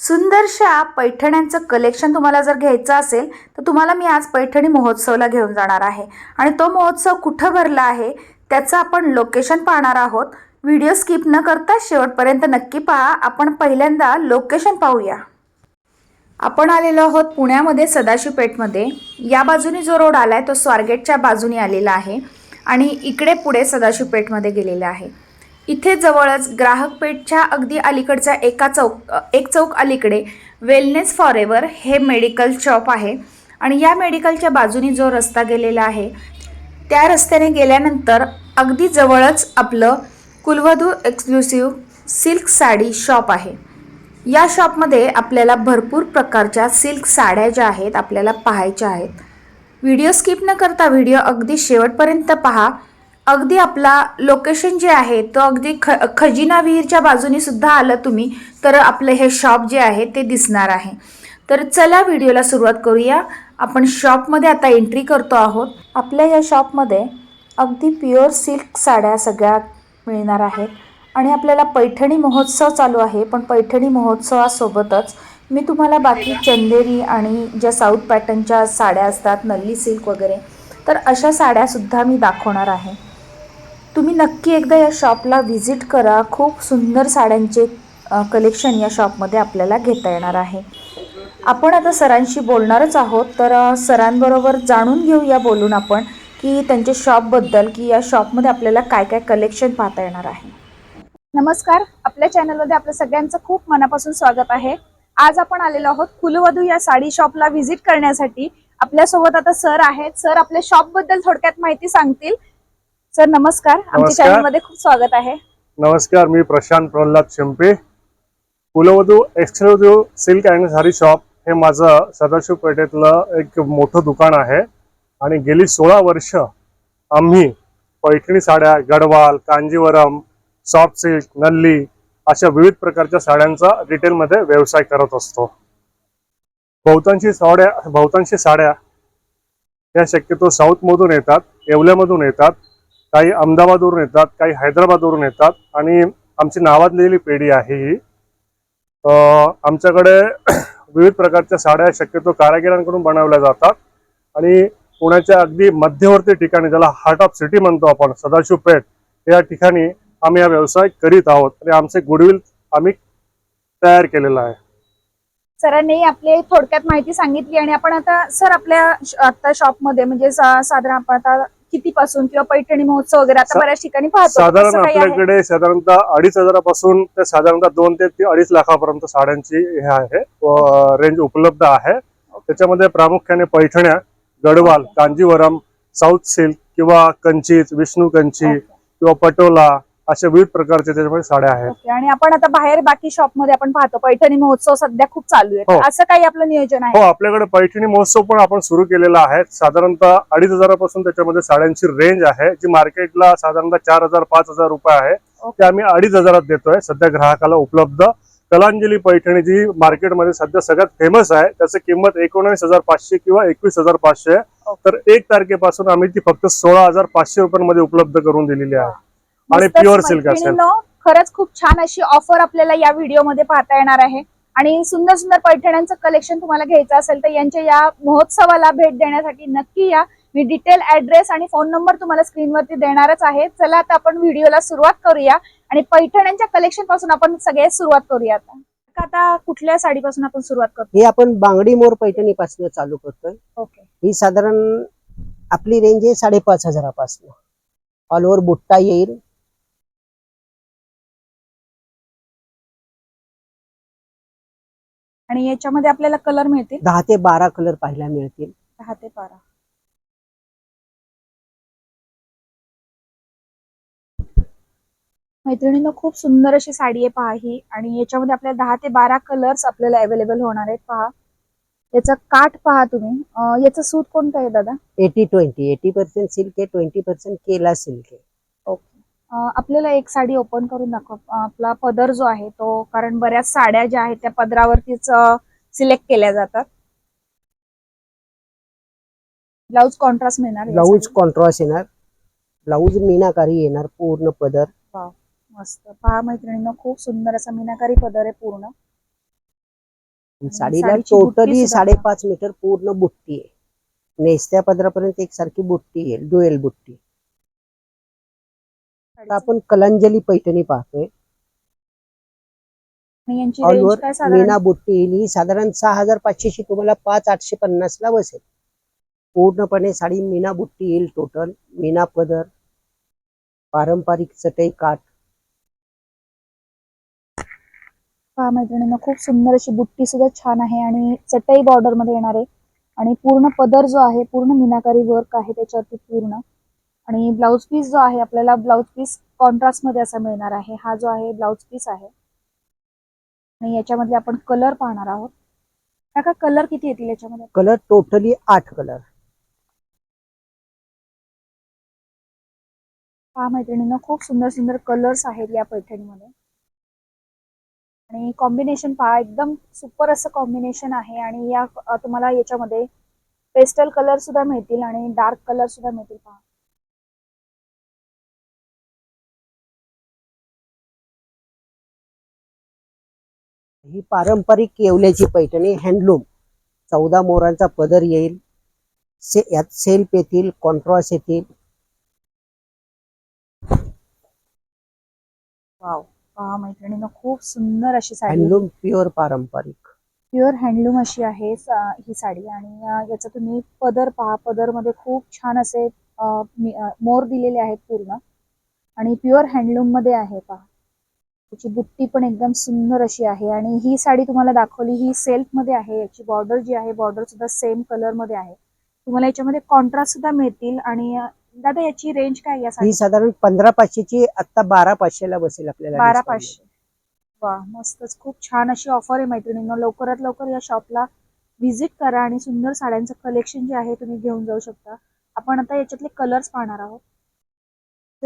सुंदरशा पैठण्यांचं collection तुम्हाला जर घ्यायचं असेल तर तुम्हाला मी आज पैठणी महोत्सवला घेऊन जाणार आहे. आणि तो महोत्सव कुठं भरला आहे त्याचं आपण लोकेशन पाहणार आहोत. व्हिडिओ स्किप न करता शेवटपर्यंत नक्की पहा. आपण पहिल्यांदा लोकेशन पाहूया. आपण आलेलो आहोत पुण्यामध्ये सदाशिव पेठमध्ये या बाजूनी जो रोड आला आहे तो स्वारगेटच्या बाजूनी आलेला आहे. आणि इकडे पुढे सदाशिव पेठमध्ये गेलेला आहे. इथे जवळच ग्राहकपेठच्या अगदी अलीकडच्या एका चौक एक चौक अलीकडे वेलनेस फॉरेवर हे मेडिकल शॉप आहे. आणि या मेडिकलच्या बाजूनी जो रस्ता गेलेला आहे त्या रस्त्याने गेल्यानंतर अगदी जवळच आपलं Kulvadhu exclusive silk sari shop आहे. या शॉपमध्ये आपल्याला भरपूर प्रकारच्या सिल्क साड्या ज्या आहेत आपल्याला पाहायच्या आहेत. व्हिडिओ स्किप न करता व्हिडिओ अगदी शेवटपर्यंत पहा. अगदी आपला लोकेशन जे आहे तो अगदी ख खजिना विहीरच्या बाजूनी सुद्धा आलं तुम्ही तर आपलं हे शॉप जे आहे ते दिसणार आहे. तर चला व्हिडिओला सुरुवात करूया. आपण शॉपमध्ये आता एंट्री करतो आहोत. आपल्या या शॉपमध्ये अगदी प्युअर सिल्क साड्या सगळ्या मिळणार आहेत. आणि आपल्याला पैठणी महोत्सव चालू आहे पण पैठणी महोत्सवासोबतच मी तुम्हाला बाकी चंदेरी आणि ज्या साऊथ पॅटर्नच्या साड्या असतात नल्ली सिल्क वगैरे तर अशा साड्यासुद्धा मी दाखवणार आहे. तुम्ही नक्की एकदा या शॉपला व्हिजिट करा. खूप सुंदर साड्यांचे कलेक्शन या शॉपमध्ये आपल्याला घेता येणार आहे. आपण आता सरांशी बोलणारच आहोत तर सरांबरोबर जाणून घेऊया बोलून आपण की त्यांच्या शॉपबद्दल की या शॉपमध्ये आपल्याला काय काय कलेक्शन पाहता येणार आहे. नमस्कार. आपल्या चॅनलमध्ये आपलं सगळ्यांचं खूप मनापासून स्वागत आहे. आज आपण आलेलो आहोत कुलवधू या साडी शॉपला व्हिजिट करण्यासाठी. आपल्यासोबत आता सर आहेत. सर आपल्या शॉपबद्दल थोडक्यात माहिती सांगतील. सर नमस्कार. आमच्या नमस्कार. चॅनलमध्ये खूप स्वागत आहे. नमस्कार मी Prashant Pralhad Shimpe. Kulvadhu exclusive silk and sari shop हे माझं सदाशिव पेठेतलं एक मोठं दुकान आहे. आणि गेली सोळा वर्ष आम्ही पैठणी साड्या गडवाल कांजीवरम सॉफ्ट सिल्क नल्ली अशा विविध प्रकारच्या साड्यांचा रिटेलमध्ये व्यवसाय करत असतो. बहुतांशी साड्या बहुतांशी साड्या या शक्यतो साऊथमधून येतात येवल्यामधून येतात. काही अहमदाबादवरून येतात काही हैदराबादवरून येतात आणि आमची नावाजलेली पेढी आहे ही. आमच्याकडे विविध प्रकारच्या साड्या शक्यतो कारागिरांकडून बनवल्या जातात आणि पुण्याच्या अगदी मध्यवर्ती ठिकाणी ज्याला हार्ट ऑफ सिटी म्हणतो आपण सदाशिव पेठ या ठिकाणी आम्ही हा व्यवसाय करीत आहोत आणि आमचे गुडविल आम्ही तयार केलेला आहे. सरांनी आपली थोडक्यात माहिती सांगितली आणि आपण आता सर आपल्या आता शॉपमध्ये म्हणजे साधारण आपण आता कितीपासून किंवा पैठणी महोत्सव वगैरे आता बऱ्याच ठिकाणी पाहतो साधारण? आपल्याकडे साधारणतः अडीच हजारापासून ते साधारणतः दोन ते अडीच लाखापर्यंत साड्यांची हे आहे रेंज उपलब्ध आहे त्याच्यामध्ये प्रामुख्याने पैठण्या गडवाल कांजीवरम साऊथ सिल्क किंवा कंचीच विष्णू कंची. किंवा पटोला अशा विविध प्रकारच्या त्याच्यामध्ये साड्या आहेत. ओके आणि आपण आता बाहेर बाकी शॉपमध्ये आपण पाहतो पैठणी महोत्सव सध्या खूप चालू आहे हो. असं काही आपलं नियोजन आहे? हो आपल्याकडे पैठणी महोत्सव पण आपण सुरू केलेला आहे. साधारणतः अडीच हजारापासून त्याच्यामध्ये साड्यांची रेंज आहे जी मार्केटला साधारणतः चार हजार पाच हजार रुपये आहे. ओके. ते आम्ही अडीच हजारात देतोय. सध्या ग्राहकाला उपलब्ध. कलांजली पैठणी जी मार्केटमध्ये सध्या सगळ्यात फेमस आहे त्याची किंमत एकोणीस हजार पाचशे किंवा एकवीस हजार पाचशे आहे. तर एक तारखेपासून आम्ही ती फक्त सोळा हजार पाचशे रुपयांमध्ये उपलब्ध करून दिलेली आहे. आणि प्युअर सिल्क असेल. खरंच खूप छान अशी ऑफर आपल्याला या व्हिडिओमध्ये पाहता येणार आहे. आणि सुंदर सुंदर पैठण्यांचं कलेक्शन तुम्हाला घ्यायचं असेल तर यांच्या या महोत्सवाला भेट देण्यासाठी नक्की या. मी डिटेल ऍड्रेस आणि फोन नंबर तुम्हाला स्क्रीनवरती देणारच आहे. चला आता आपण व्हिडिओला सुरुवात करूया. आणि पैठण्यांच्या कलेक्शनपासून आपण सगळे सुरुवात करूया आता. आता कुठल्या साडीपासून आपण सुरुवात करतो? हे आपण बांगडी मोर पैठणी पासून चालू करतोय. ओके. ही साधारण आपली रेंज आहे साडेपाच हजारापासून. ऑल ओव्हर बुट्टा येईल आणि याच्यामध्ये आपल्याला कलर मिळतील? दहा ते बारा कलर पाहायला मिळतील. दहा ते बारा. मैत्रिणीनं खूप सुंदर अशी साडी आहे पहा ही. आणि याच्यामध्ये आपल्याला दहा ते बारा कलर्स आपल्याला अवेलेबल होणार आहेत पहा. याचं काठ पहा तुम्ही. याचं सूत कोणतं आहे दादा? Eighty twenty. Eighty percent silk आहे ट्वेंटी पर्सेंट केला सिल्क आहे. आपल्याला एक साडी ओपन करून दाखव आपला पदर जो आहे तो कारण बऱ्याच साड्या ज्या आहेत त्या पदरावरतीच सिलेक्ट केल्या जातात. ब्लाऊज कॉन्ट्रास्ट मिळणार ब्लाऊज. कॉन्ट्रास्ट येणार. ब्लाऊज मीनाकारी येणार पूर्ण पदर. मस्त. पहा मैत्रिणींनो खूप सुंदर असा मीनाकारी पदर आहे पूर्ण. साडीला टोटली साडेपाच मीटर पूर्ण बुट्टी आहे. नेसत्या पदरापर्यंत एकसारखी बुट्टी येईल डुएल बुट्टी. आता आपण कलांजली पैठणी पाहतोय. आणि यांची ऑल रेंज ओव्हर काय साधारण? मीना बुट्टी येईल ही साधारण सहा हजार पाचशेची तुम्हाला पाच आठशे पन्नास ला बसेल. पूर्णपणे साडी मीना बुट्टी येईल टोटल मीना पदर पारंपरिक चटई काठ. पहा मैत्रिणींना खूप सुंदर अशी बुट्टी सुद्धा छान आहे आणि चटई बॉर्डरमध्ये येणार आहे. आणि पूर्ण पदर जो आहे पूर्ण मीनाकारी वर्क आहे त्याच्यावरती पूर्ण. आणि ब्लाउज पीस जो आहे आपल्याला ब्लाउज पीस कॉन्ट्रास्टमध्ये असा मिळणार आहे. हा जो आहे ब्लाउज पीस आहे. आणि याच्यामधले आपण कलर पाहणार आहोत. काका कलर किती येतील याच्यामध्ये? कलर टोटली आठ कलर पहा मैत्रिणींना खूप सुंदर सुंदर कलर्स आहेत या पैठणीमध्ये. आणि कॉम्बिनेशन पहा एकदम सुपर असं कॉम्बिनेशन आहे. आणि या तुम्हाला याच्यामध्ये पेस्टल कलर सुद्धा मिळतील आणि डार्क कलर सुद्धा मिळतील पहा. ही पारंपरिक येवल्याची पैठणी हँडलूम चौदा मोरांचा पदर येईल. से यात सेल्फ येतील कॉन्ट्रॉस येतील. वाव पहा मैत्रिणींना खूप सुंदर अशी साडी. हँडलूम प्युअर पारंपरिक. प्युअर हँडलूम अशी आहे सा- ही साडी. आणि अ, याचा तुम्ही पदर पहा. पदरमध्ये खूप छान असे अ, मी- अ, मोर दिलेले आहेत पूर्ण. आणि प्युअर हँडलूममध्ये आहे पहा. त्याची बुट्टी पण एकदम सुंदर अशी आहे आणि ही साडी तुम्हाला दाखवली ही सेल्फमध्ये आहे याची बॉर्डर जी आहे बॉर्डर सुद्धा सेम कलरमध्ये आहे. तुम्हाला याच्यामध्ये कॉन्ट्रास्ट सुद्धा मिळतील आणि दादा याची रेंज काय या ही साडी साधारण पंधरा पाचशेची आता बारा पाचशेला बसेल आपल्याला बारा discount. पाचशे. वा मस्तच. खूप छान अशी ऑफर आहे मैत्रिणींना. लवकरात लवकर या शॉपला व्हिजिट करा आणि सुंदर साड्यांचं कलेक्शन जे आहे तुम्ही घेऊन जाऊ शकता. आपण आता याच्यातले कलर्स पाहणार आहोत.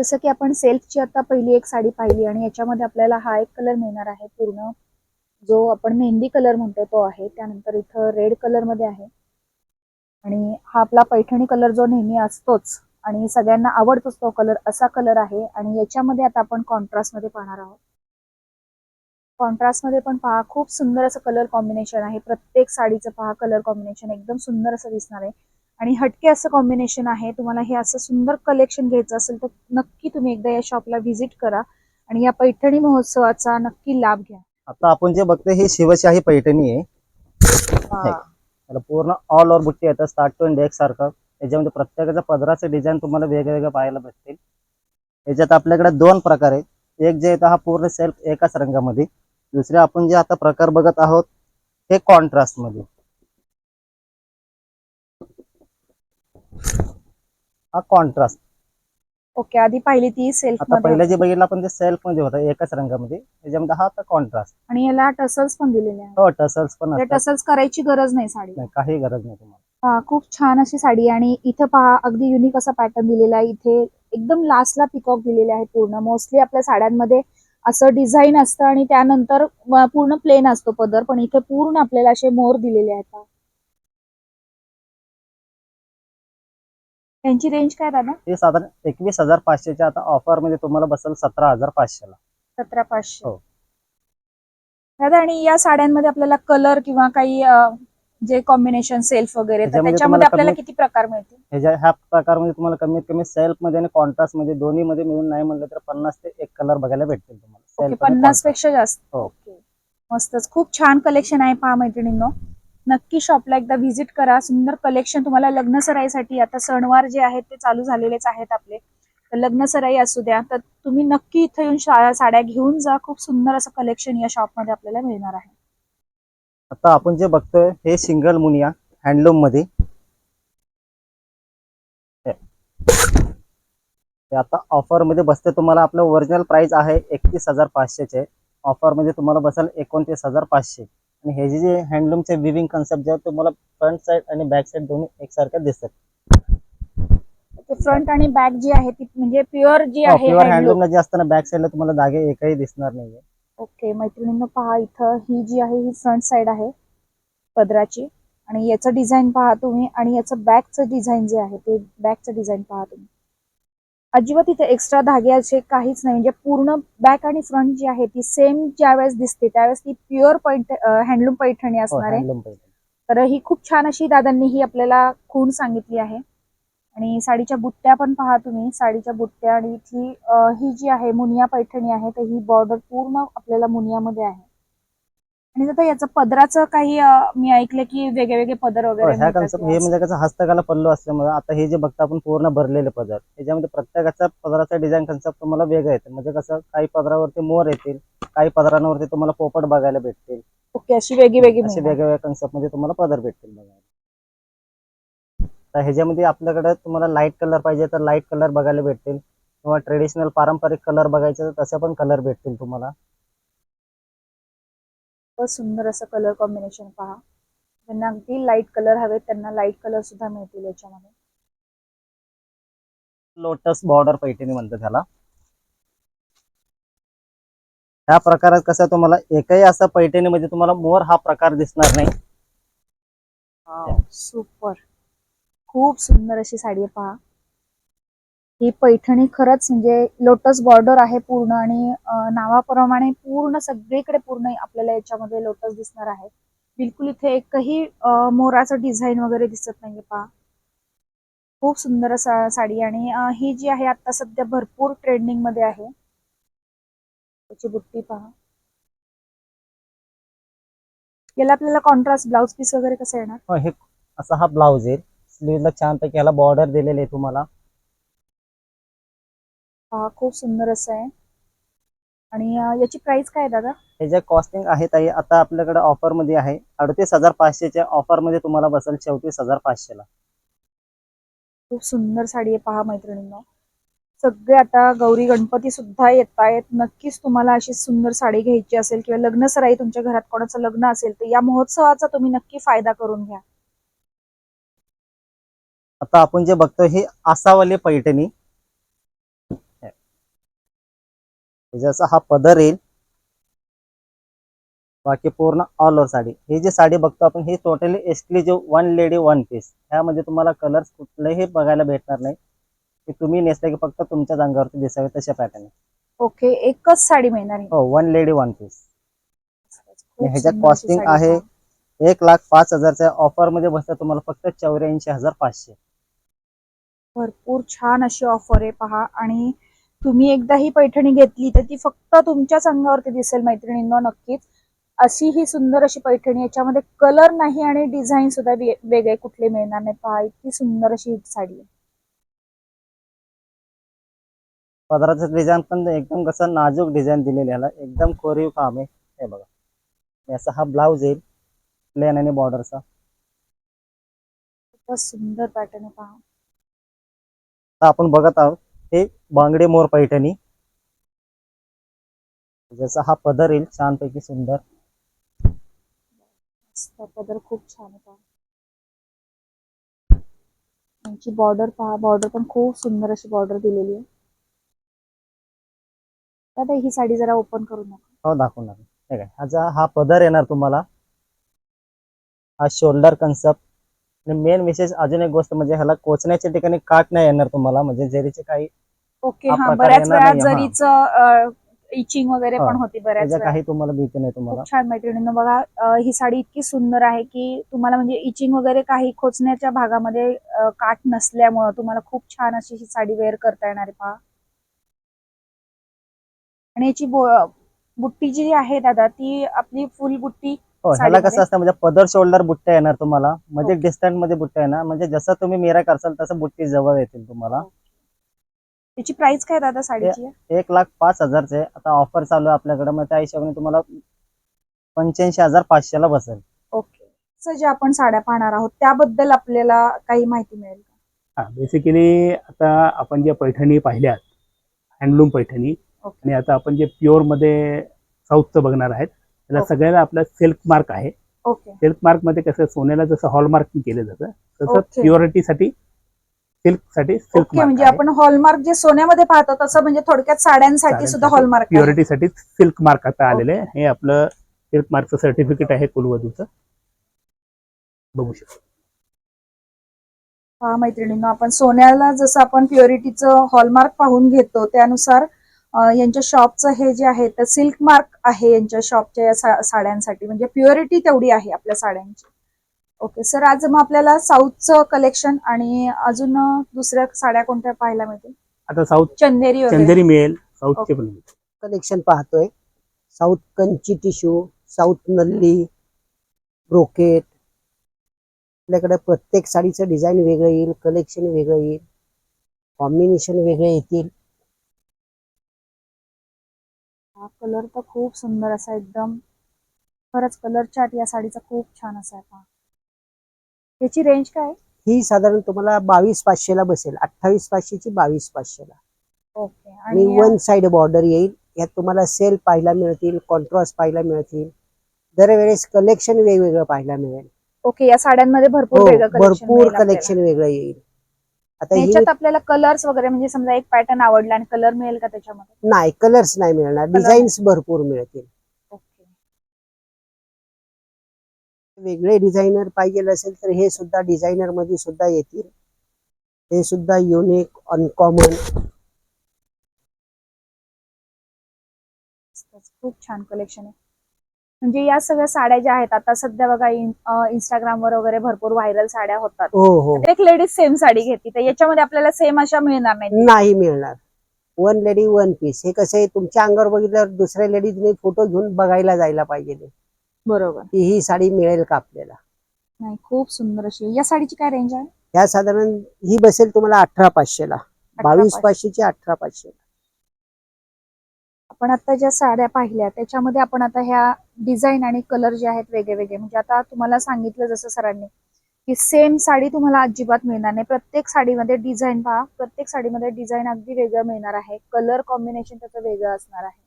जसं की आपण सेल्फची आता पहिली एक साडी पाहिली आणि याच्यामध्ये आपल्याला हा एक कलर मिळणार आहे पूर्ण. जो आपण मेहंदी कलर म्हणतो तो आहे. त्यानंतर इथं रेड कलरमध्ये आहे. आणि हा आपला पैठणी कलर जो नेहमी असतोच आणि सगळ्यांना आवडतोच तो कलर असा कलर आहे. आणि याच्यामध्ये आता आपण कॉन्ट्रास्टमध्ये पाहणार आहोत. कॉन्ट्रास्टमध्ये पण पहा खूप सुंदर असं कलर कॉम्बिनेशन आहे. प्रत्येक साडीचं पहा कलर कॉम्बिनेशन एकदम सुंदर असं दिसणार आहे. आणि हटके असं कॉम्बिनेशन आहे तुम्हाला हे असं सुंदर कलेक्शन घ्यायचं असेल तर नक्की तुम्ही एकदा या शॉपला व्हिजिट करा आणि या पैठणी महोत्सवाचा नक्की लाभ घ्या. आता आपण जे बघतोय ही शिवशाही पैठणी आहे. त्याला पूर्ण ऑल ओव्हर बुट्टी येतात स्टार्ट टू एंड एक सारखं. याच्यामध्ये प्रत्येकाचं पदराचं डिझाईन तुम्हाला वेगवेगळं पाहायला भेटतील. याच्यात आपल्याकडे दोन प्रकार आहेत. एक जे येतं हा पूर्ण सेल्फ एकाच रंगामध्ये. दुसरे आपण जे आता प्रकार बघत आहोत हे कॉन्ट्रास्ट हा कॉन्ट्रास्ट ओके आधी पाहिली ती सेल्फ आता मध्ये. पहिलं जे बघितलं आपण ते सेल्फमध्ये होतं एकाच रंगामध्ये. त्याच्यामध्ये हा आता कॉन्ट्रास्ट आणि याला टसल्स पण दिलेले आहे हो टसल्स पण त्या असतात. टसल्स करायची गरज नाही साडी. नाही, काही गरज नाही तुम्हाला. पहा खूप छान अशी साडी आहे. आणि इथं पहा अगदी युनिक असा पॅटर्न दिलेला आहे. इथे एकदम लास्टला पिकॉक दिलेले आहे पूर्ण. मोस्टली आपल्या साड्यांमध्ये असं डिझाईन असतं आणि त्यानंतर पूर्ण प्लेन असतो पदर पण इथे पूर्ण आपल्याला असे मोर दिलेले आहेत. त्यांची रेंज काय दादा? हे साधारण एकवीस हजार पाचशेच्या आता ऑफरमध्ये तुम्हाला बसेल सतरा हजार पाचशेला. सतरा पाचशे. हो. दादा आणि या साड्यांमध्ये आपल्याला कलर किंवा काही अं, जे कॉम्बिनेशन सेल्फ वगैरे तर त्याच्यामध्ये त्याच्यामध्ये तुम्हाला आपल्याला कमी- किती प्रकार मिळतील? ह्याच्या ह्या प्रकारमध्ये तुम्हाला कमीत कमी सेल्फमध्ये आणि कॉन्ट्रास्टमध्ये दोन्ही मध्ये मिळून नाही म्हणलं तर पन्नास ते एक कलर बघायला भेटतील तुम्हाला. ओके Self आणि पन्नास contrast. पेक्षा जास्त. हो. ओके. मस्तच. खूप छान कलेक्शन आहे पहा मैत्रिणींनो. नक्की शॉपला एकदा व्हिजिट करा. सुंदर कलेक्शन तुम्हाला लग्न सराईसाठी आता सणवार जे आहेत ते चालू झालेलेच आहेत आपले. तर लग्न सराई असू द्या तर तुम्ही नक्की इथं येऊन साड्या घेऊन जा. खूप सुंदर असं कलेक्शन या शॉपमध्ये आपल्याला मिळणार आहे. आता आपण जे बघतोय हे सिंगल मुनिया हँडलूममध्ये. आता ऑफरमध्ये बसते. तुम्हाला आपलं ओरिजिनल प्राइस आहे एकतीस हजार पाचशेचे. ऑफरमध्ये तुम्हाला बसेल एकोणतीस हजार पाचशे. आणि हे जे हँडलूमचे विविंग कन्सेप्ट जे आहे तुम्हाला फ्रंट साइड आणि बॅक साइड दोन्ही एकसारखे दिसतात. फ्रंट आणि बॅक जी आहे ती म्हणजे प्युअर जी आहे प्युअर. हँडलूमला जे असतं ना बॅक साइडला तुम्हाला दागे एकही दिसणार नाहीये. ओके मैत्रिणींनो पहा इथं ही जी आहे ही फ्रंट साइड आहे पदराची. आणि याचं डिझाईन पहा तुम्ही आणि याचं बॅकचं डिझाईन जे आहे ते बॅकचं डिझाईन पहा तुम्ही. अजिबात इथे एक्स्ट्रा धाग्याचे काहीच नाही. म्हणजे पूर्ण बॅक आणि फ्रंट जी आहे ती सेम ज्यावेळेस दिसते त्यावेळेस ती प्युअर पैठ हँडलूम पैठणी हो, असणार आहे. तर ही खूप छान अशी दादांनी ही आपल्याला खूण सांगितली आहे. आणि साडीच्या बुट्ट्या पण पहा तुम्ही साडीच्या बुट्ट्या आणि इथली ही जी आहे मुनिया पैठणी आहे तर ही बॉर्डर पूर्ण आपल्याला मुनियामध्ये आहे. आणि आता याचं पदराचं काही अं, मी ऐकलं की वेगळे वेगळे पदर हो, वगैरे ह्या मिळतात कन्सेप्ट किंवा हे. म्हणजे कसं हस्तकला पल्लू असल्यामुळे आता हे जे बघता आपण पूर्ण भरलेले पदर त्याच्यामध्ये प्रत्येकाचा पदराचा डिझाईन कन्सेप्ट तुम्हाला वेगळा येते. म्हणजे कसं काही पदरावरती मोर येतील काही पदरांवरती तुम्हाला पोपट बघायला भेटतील. ओके अशी वेगळी वेगळी असे मिळणार. वेगवेगळ्या कन्सेप्टमध्ये तुम्हाला पदर भेटतील बघायला. तर ह्याच्यामध्ये आपल्याकडे तुम्हाला लाइट कलर पाहिजे तर लाइट कलर बघायला भेटतील. किंवा ट्रेडिशनल पारंपरिक कलर बघायचे तर तसे पण कलर भेटतील तुम्हाला. खूपच सुंदर असं कलर कॉम्बिनेशन पहा. त्यांना अगदी लाइट कलर हवेत त्यांना लाइट कलर सुद्धा मिळतील याच्यामध्ये. लोटस बॉर्डर पैठणी म्हणतात त्याला ह्या प्रकारात कसं तुम्हाला एकही असा पैठणीमध्ये तुम्हाला मोर हा प्रकार दिसणार नाही. सुपर खूप सुंदर अशी साडी आहे पहा. ही पैठणी खरंच म्हणजे लोटस बॉर्डर आहे पूर्ण आणि नावाप्रमाणे पूर्ण सगळीकडे पूर्ण आपल्याला याच्यामध्ये लोटस दिसणार आहे. बिलकुल इथे एकही मोराचं डिझाईन वगैरे दिसत नाहीये पहा. खूप सुंदर असा साडी आणि ही जी आहे आता सध्या भरपूर ट्रेंडिंगमध्ये आहे. त्याची बुट्टी पहा. याला आपल्याला कॉन्ट्रास्ट ब्लाउज पीस वगैरे कसं येणार? हे असा हा ब्लाऊज आहे. स्लीवला छानपैकी ह्याला बॉर्डर दिलेली आहे तुम्हाला. हा खूप सुंदर असं आहे. आणि अं, याची प्राइस काय आहे दादा? जे कॉस्टिंग आहे ताई आता आपल्याकडे ऑफरमध्ये आहे. अडतीस हजार पाचशेच्या ऑफरमध्ये तुम्हाला बसेल चौतीस हजार पाचशेला. खूप सुंदर साडी आहे पहा मैत्रिणींनो. सगळे आता गौरी गणपती सुद्धा येत आहेत. नक्कीच तुम्हाला अशी सुंदर साडी घ्यायची असेल किंवा लग्न सराई तुमच्या घरात कोणाचं लग्न असेल तर या महोत्सवाचा तुम्ही नक्की फायदा करून घ्या. आता आपण जे बघतो ही आसावाली पैठणी. जसा हा पदर येईल. बाकी पूर्ण ऑल ओव्हर साडी. ही जी साडी बघतो आपण ही totally exclusive one lady one piece ह्यामध्ये तुम्हाला कलर्स कुठलेही बघायला भेटणार नाही. की तुम्ही नेसले की फक्त तुमच्याच अंगावरती दिसावे तशा पॅटर्न ओके एकच साडी मिळणार आहे. हो वन लेडी वन पीस खूप ह्याच्यात सुंदर अशी costing साडी आहे. पहा. एक लाख पाच हजारच्या ऑफरमध्ये बसतं तुम्हाला फक्त चौऱ्याऐंशी हजार पाचशे. भरपूर छान अशी ऑफर आहे पहा. आणि तुम्ही एकदा ही पैठणी घेतली तर ती फक्त तुमच्याच अंगावरती दिसेल मैत्रिणींनो नक्कीच. अशी ही सुंदर अशी पैठणी याच्यामध्ये कलर नाही आणि डिझाईन सुद्धा वेगळे कुठले मिळणार नाही पहा इतकी सुंदर अशी साडी आहे. पदराचं डिझाईन पण एकदम कसं नाजूक डिझाईन दिलेलं ह्याला एकदम कोरीव काम आहे. हे बघा. असा हा ब्लाऊज येईल प्लेन आणि बॉर्डरचा खूपच सुंदर पॅटर्न आहे पहा. आपण बघत आहोत. हे बांगडे मोर पैठणी. जसा हा पदर येईल छानपैकी सुंदर. मस्त पदर खूप छान आहे पहा यांची बॉर्डर पहा बॉर्डर पण खूप सुंदर अशी बॉर्डर दिलेली आहे. दादा ही साडी जरा ओपन करून नका हो दाखवणार हा पदर येणार तुम्हाला. हा शोल्डर कन्सेप्ट आणि मेन विशेष अजून एक गोष्ट म्हणजे ह्याला कोचण्याच्या ठिकाणी काट नाही येणार तुम्हाला म्हणजे जरीचे काही ओके हा हा प्रकार बऱ्याच येणार वेळा नाही, हा. जरीच इचिंग वगैरे हा. पण होती बऱ्याच त्याच्या वेळा काही तुम्हाला भीती नाही तुम्हाला खूप छान मैत्रिणींनो बघा अं, ही साडी इतकी सुंदर आहे की तुम्हाला म्हणजे इचिंग वगैरे काही खोचण्याच्या भागामध्ये अं, काठ नसल्यामुळं तुम्हाला खूप छान अशी ही साडी वेअर करता येणार आहे पहा आणि याची बो- बुट्टी जी आहे दादा ती आपली फुल बुट्टी हो ह्याला? कसं असतं म्हणजे पदर शोल्डर बुट्ट्या येणार तुम्हाला. ओके. डिस्टन्समध्ये बुट्ट्या येणार. म्हणजे जसं तुम्ही मिरा करसाल तसं बुट्टी जवळ येतील तुम्हाला. त्याची प्राइस काय दादा साडीची? एक लाख पाच हजारचे. आता ऑफर चालू आहे आपल्याकडे. मग त्या हिशोबाने तुम्हाला पंच्याऐंशी हजार पाचशेला बसेल. ओके. जे आपण साड्या पाहणार आहोत त्याबद्दल आपल्याला काही माहिती मिळेल का? हा बेसिकली आता आपण ज्या पैठणी पाहिल्यात हँडलूम पैठणी आणि आता आपण जे प्युअरमध्ये साऊथचं बघणार आहेत त्याला. सगळ्याला आपला सिल्क मार्क आहे. ओके. सिल्क मार्कमध्ये कसं सोन्याला जसं हॉलमार्किंग केलं जातं तसं. प्युरिटीसाठी सिल्कसाठी सिल्क म्हणजे आपण हॉलमार्क जे सोन्यामध्ये पाहतो तसं म्हणजे थोडक्यात साड्यांसाठी सुद्धा हॉलमार्क. प्युरिटीसाठी सिल्क मार्क आता आलेलं आहे. हे आपलं सिल्क मार्कचं सर्टिफिकेट आहे कुलवधूचं. बघू शकतो. पहा मैत्रिणींनो आपण सोन्याला जसं आपण प्युरिटीचं हॉलमार्क पाहून घेतो त्यानुसार यांच्या शॉपचं हे जे आहे तर सिल्क मार्क आहे यांच्या शॉपच्या या सा- साड्यांसाठी. म्हणजे प्युरिटी तेवढी आहे आपल्या साड्यांची. ओके सर आज मग आपल्याला साऊथचं कलेक्शन आणि अजून दुसऱ्या साड्या कोणत्या पाहायला मिळतील? आता साऊथ चंदेरी चंदेरी मिळेल साऊथचे पण. कलेक्शन पाहतोय. South Kanchi tissue south Nalli brocade. आपल्याकडे प्रत्येक साडीचं डिझाईन वेगळं येईल कलेक्शन वेगळं येईल कॉम्बिनेशन वेगळे येतील. हा. कलर तर खूप सुंदर असा एकदम. खरंच कलर चार्ट या साडीचा खूप छान असा आहे पहा याची रेंज काय? ही साधारण तुम्हाला बावीस पाचशेला बसेल. अठ्ठावीस पाचशेची बावीस पाचशेला ओके आणि वन साइड बॉर्डर येईल. यात तुम्हाला सेल पाहायला मिळतील कॉन्ट्रास्ट पाहायला मिळतील. दरवेळेस कलेक्शन वेगवेगळं पाहायला मिळेल. ओके या साड्यांमध्ये भरपूर हो वेगळं भरपूर. कलेक्शन वेगळं येईल. आता ही आपल्याला कलर्स वगैरे म्हणजे समजा एक पॅटर्न आवडला आणि कलर मिळेल का त्याच्यामध्ये? नाही कलर्स नाही मिळणार. डिझाईन्स भरपूर मिळतील. ओके. वेगळे डिझायनर पाहिजे असेल तर हे सुद्धा डिझायनरमध्ये सुद्धा येतील. हे सुद्धा युनिक अनकॉमन खूप छान कलेक्शन आहे. म्हणजे या सगळ्या साड्या ज्या आहेत आता सध्या बघा इंस्टाग्रामवर वगैरे भरपूर व्हायरल साड्या होतात. हो हो. एक लेडीज सेम साडी घेतली तर याच्यामध्ये आपल्याला सेम अशा मिळणार नाही नाही मिळणार. वन लेडी वन पीस हे कसं आहे तुमच्या अंगावर बघितल्यावर दुसऱ्या लेडीजने फोटो घेऊन बघायला जायला पाहिजे बरोबर. की ही साडी मिळेल का आपल्याला? नाही खूप सुंदर अशी. या साडीची काय रेंज आहे? ह्या साधारण ही बसेल तुम्हाला अठरा पाचशेला. बावीस 18,500. पाचशेची अठरा पाचशे आपण आता ज्या साड्या पाहिल्या त्याच्यामध्ये आपण आता ह्या डिझाईन आणि कलर जे आहेत वेगळे वेगळे म्हणजे आता तुम्हाला सांगितलं जसं सरांनी की सेम साडी तुम्हाला अजिबात मिळणार नाही. प्रत्येक साडीमध्ये डिझाईन पहा प्रत्येक साडीमध्ये डिझाईन अगदी वेगळं मिळणार आहे. कलर कॉम्बिनेशन त्याचं वेगळं असणार आहे.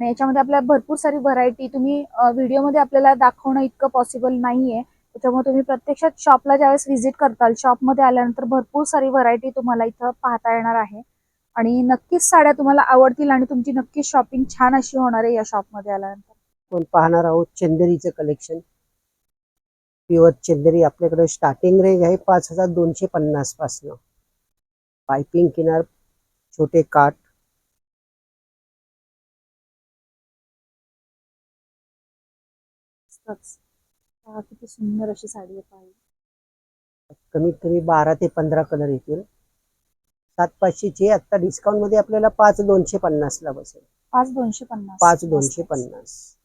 याच्यामध्ये आपल्याला भरपूर सारी व्हरायटी तुम्ही व्हिडिओमध्ये आपल्याला दाखवणं इतकं पॉसिबल नाहीये. त्याच्यामुळे तुम्ही प्रत्यक्षात शॉपला ज्यावेळेस व्हिजिट करताल शॉपमध्ये आल्यानंतर भरपूर सारी व्हरायटी तुम्हाला इथं पाहता येणार आहे. आणि नक्कीच साड्या तुम्हाला आवडतील आणि तुमची नक्कीच शॉपिंग छान अशी होणार आहे या शॉपमध्ये आल्यानंतर. आपण पाहणार आहोत चंदेरीचं कलेक्शन प्युअर चंदेरी आपल्याकडे स्टार्टिंग रेंज आहे पाच हजार दोनशे पन्नास पासनं. पायपिंग किनार छोटे काठ. किती सुंदर अशी साडी आहे कमीत कमी बारा ते पंधरा कलर येतील. सात पाचशेची आता डिस्काउंटमध्ये आपल्याला पाच दोनशे पन्नासला बसेल. पाच दोनशे पन्नास. पाच दोनशे. पन्नास.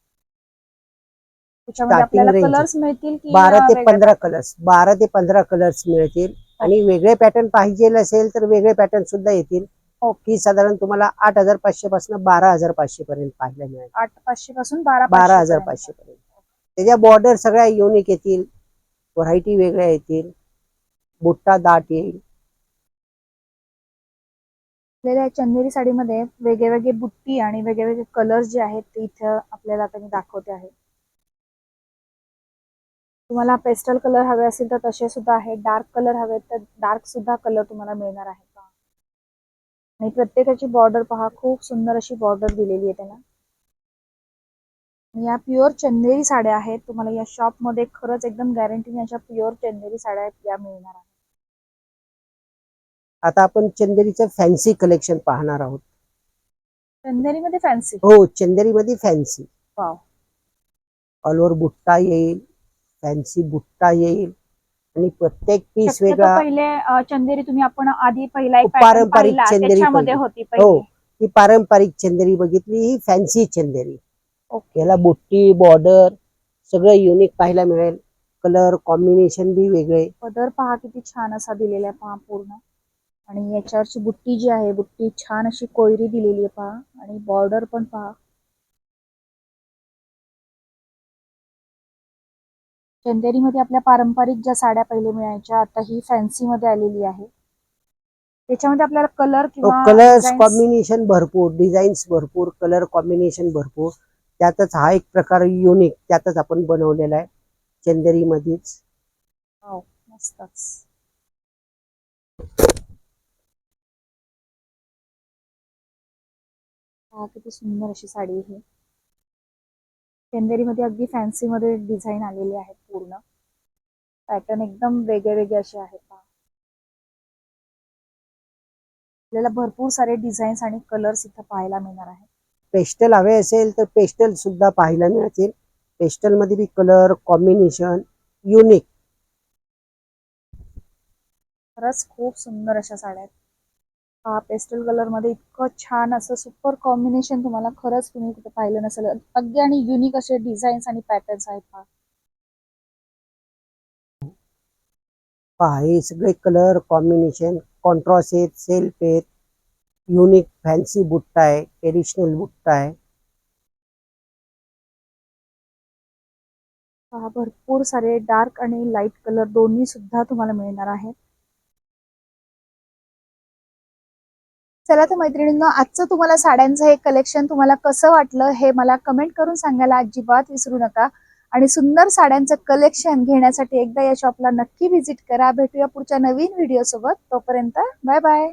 त्याच्यामध्ये starting आपल्याला range. कलर्स मिळतील की बारा ते वेगळ्या- पंधरा कलर्स बारा ते पंधरा कलर्स मिळतील. आणि वेगळे पॅटर्न पाहिजे असेल तर वेगळे पॅटर्न सुद्धा येतील. की साधारण तुम्हाला आठ हजार पाचशे पासून बारा हजार पाचशे पर्यंत पाहायला मिळेल. आठ पाचशे पासून बारा बारा हजार पर्यंत. पाचशे पर्यंत. त्याच्या बॉर्डर सगळ्या युनिक येतील. व्हरायटी वेगळ्या येतील. बुट्टा दाट येईल. आपल्याला चंदेरी साडीमध्ये वेगळे वेगळे बुट्टी आणि वेगळे वेगळे कलर्स जे आहेत ते इथं आपल्याला आता मी दाखवते आहे. तुम्हाला पेस्टल कलर हवे असतील तर तसे सुद्धा आहेत डार्क कलर हवे तर डार्क सुद्धा कलर तुम्हाला मिळणार आहे. का आणि प्रत्येकाची बॉर्डर पहा. खूप सुंदर अशी बॉर्डर दिलेली आहे त्यांना या प्युअर चंदेरी साड्या आहेत. तुम्हाला या शॉपमध्ये खरंच एकदम गॅरंटीने अशा प्युअर चंदेरी साड्या या मिळणार आहेत. आता आपण चंदेरीचं फॅन्सी कलेक्शन पाहणार आहोत. चंदेरीमध्ये फॅन्सी हो चंदेरीमध्ये फॅन्सी वाव ऑल ओव्हर बुट्टा येईल फॅन्सी बुट्टा येईल. आणि प्रत्येक पीस वेगळा पहिले अ, चंदेरी तुम्ही आपण आधी पहिला एक पारंपरिक पाहिला, चंदेरी त्याच्यामध्ये पहिली. होती हो पहिले. ही पारंपरिक चंदेरी बघितली ही फॅन्सी चंदेरी. ओके. याला बुट्टी बॉर्डर सगळं युनिक पाहायला मिळेल. कलर कॉम्बिनेशन बी वेगळे. पदर पहा किती छान असा दिलेला आहे पहा पूर्ण. आणि याच्यावरची बुट्टी जी आहे बुट्टी छान अशी कोयरी दिलेली आहे पहा. आणि बॉर्डर पण पहा. चंदेरीमध्ये आपल्या पारंपरिक ज्या साड्या पहिले मिळायच्या आता ही फॅन्सी मध्ये आलेली आहे. त्याच्यामध्ये आपल्याला कलर किंवा कलर्स designs- कॉम्बिनेशन भरपूर डिझाईन्स भरपूर कलर कॉम्बिनेशन भरपूर. त्यातच हा एक प्रकार युनिक त्यातच आपण बनवलेला आहे चंदेरी मध्येच वाव, मस्तच. किती सुंदर अशी साडी आहे. चंदेरीमध्ये अगदी फॅन्सी मध्ये डिझाईन आलेली आहे पूर्ण. पॅटर्न एकदम वेगळे वेगळे असे आहेत पहा. आपल्याला भरपूर सारे डिझाईन्स आणि कलर्स इथं पाहायला मिळणार आहेत. पेस्टल हवे असेल तर पेस्टल सुद्धा पाहायला मिळतील. पेस्टलमध्ये बी कलर कॉम्बिनेशन युनिक खरंच खूप सुंदर अशा साड्या आहेत. पेस्टल कलरमध्ये इतकं छान असं सुपर कॉम्बिनेशन तुम्हाला खरंच तुम्ही कुठे पाहिलं नसेल. अगदी आणि युनिक असे डिझाईन्स आणि पॅटर्न्स आहेत पहा. पहा हे सगळे कलर कॉम्बिनेशन कॉन्ट्रास्ट आहेत सेल्फ आहेत. युनिक फॅन्सी बुट्टा आहे ट्रेडिशनल बुट्टा आहे. पहा भरपूर सारे डार्क आणि लाइट कलर दोन्ही सुद्धा तुम्हाला मिळणार आहेत. चला तर मैत्रिणींनो आजचं तुम्हाला साड्यांचं हे कलेक्शन तुम्हाला कसं वाटलं हे मला कमेंट करून सांगायला अजिबात विसरू नका. आणि सुंदर साड्यांचं कलेक्शन घेण्यासाठी एकदा या शॉपला नक्की व्हिजिट करा. भेटूया पुढच्या नवीन व्हिडिओ सोबत. तोपर्यंत बाय बाय